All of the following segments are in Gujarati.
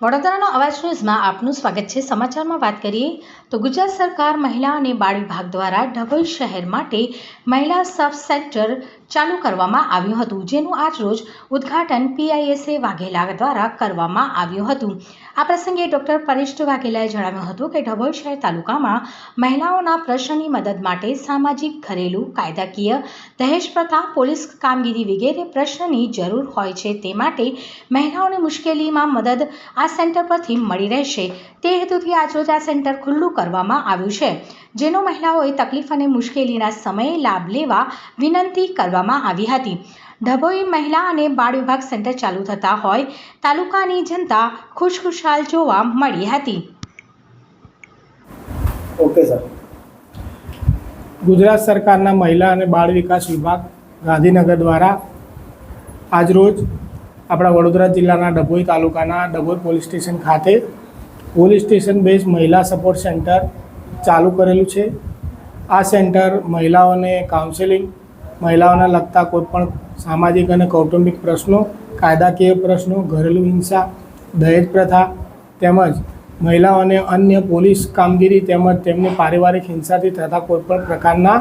વડોદરાનો અવાજ ન્યૂઝમાં આપનું સ્વાગત છે. સમાચારમાં વાત કરીએ તો ગુજરાત સરકાર મહિલા અને બાળ વિભાગ દ્વારા ડભોઈ શહેર માટે મહિલા સબ સેન્ટર ચાલુ કરવામાં આવ્યું હતું, જેનું આજરોજ ઉદ્ઘાટન પીઆઈએસએ વાઘેલા દ્વારા કરવામાં આવ્યું હતું. આ પ્રસંગે ડૉક્ટર પરિષ્ઠ વાઘેલાએ જણાવ્યું હતું કે ડભોઈ શહેર તાલુકામાં મહિલાઓના પ્રશ્નની મદદ માટે સામાજિક, ઘરેલું, કાયદાકીય, દહેજ પ્રથા, પોલીસ કામગીરી વગેરે પ્રશ્નની જરૂર હોય છે. તે માટે મહિલાઓની મુશ્કેલીમાં મદદ આ સેન્ટર પરથી મળી રહેશે. તે હેતુથી આજરોજ આ સેન્ટર ખુલ્લું કરવામાં આવ્યું છે જેનો મહિલાઓએ તકલીફ અને મુશ્કેલીના સમયે લાભ લેવા વિનંતી કરવામાં આવી હતી. ડભોઈ મહિલા અને બાળ વિભાગ સેન્ટર ચાલુ થતા હોય તાલુકાની જનતા ખુશખુશાલ જોવા મળી હતી. Okay sir. ગુજરાત સરકારના મહિલા અને બાળ વિકાસ વિભાગ ગાંધીનગર દ્વારા આજરોજ આપણા વડોદરા જિલ્લાના ડભોઈ તાલુકાના ડભોઈ પોલીસ સ્ટેશન ખાતે પોલીસ સ્ટેશન બેઝ મહિલા સપોર્ટ સેન્ટર ચાલુ કરેલું છે. આ સેન્ટર મહિલાઓને કાઉન્સેલિંગ મહિલાઓને લગતા કોઈપણ સામાજિક અને કૌટુંબિક પ્રશ્નો, કાયદાકીય પ્રશ્નો, ઘરેલું હિંસા, દહેજ પ્રથા તેમજ મહિલાઓને અન્ય પોલીસ કામગીરી તેમજ તેમની પારિવારિક હિંસાથી થતા કોઈપણ પ્રકારના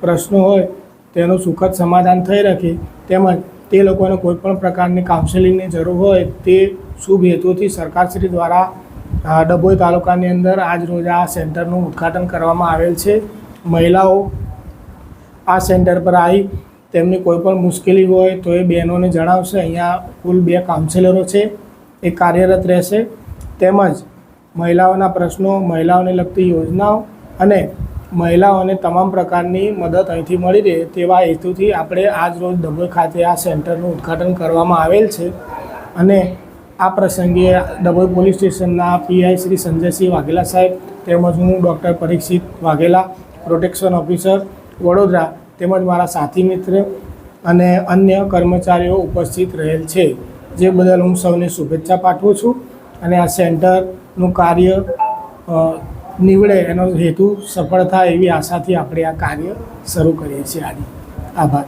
પ્રશ્નો હોય તેનું સુખદ સમાધાન થઈ રહે તેમજ તે લોકોને કોઈપણ પ્રકારની કાઉન્સેલિંગની જરૂર હોય તે શુભ હેતુથી સરકારશ્રી દ્વારા ડભોઈ તાલુકાની અંદર આજ રોજ આ સેન્ટરનું ઉદ્ઘાટન કરવામાં આવેલ છે. મહિલાઓ આ સેન્ટર પર આવી તેમની કોઈ પણ મુશ્કેલી હોય તો એ બહેનોને જણાવશે. અહીંયા કુલ બે કાઉન્સેલરો છે, એ કાર્યરત રહેશે. તેમજ મહિલાઓના પ્રશ્નો, મહિલાઓને લગતી યોજનાઓ અને મહિલાઓને તમામ પ્રકારની મદદ અહીંથી મળી રહે તેવા હેતુથી આપણે આજ રોજ ડભોઈ ખાતે આ સેન્ટરનું ઉદ્ઘાટન કરવામાં આવેલ છે. અને આ પ્રસંગે ડભોઈ પોલીસ સ્ટેશનના પીઆઈ શ્રી સંજયસિંહ વાઘેલા સાહેબ તેમજ હું doctor Parikshit Vaghela, protection officer Vadodara તેમજ મારા સાથી મિત્ર અને અન્ય કર્મચારીઓ ઉપસ્થિત રહેલ છે. જે બદલ હું સૌને શુભેચ્છા પાઠવું છું. અને આ સેન્ટરનું કાર્ય નીવડે, એનો હેતુ સફળ થાય એવી આશાથી આપણે આ કાર્ય શરૂ કરીએ છીએ. આજે આભાર.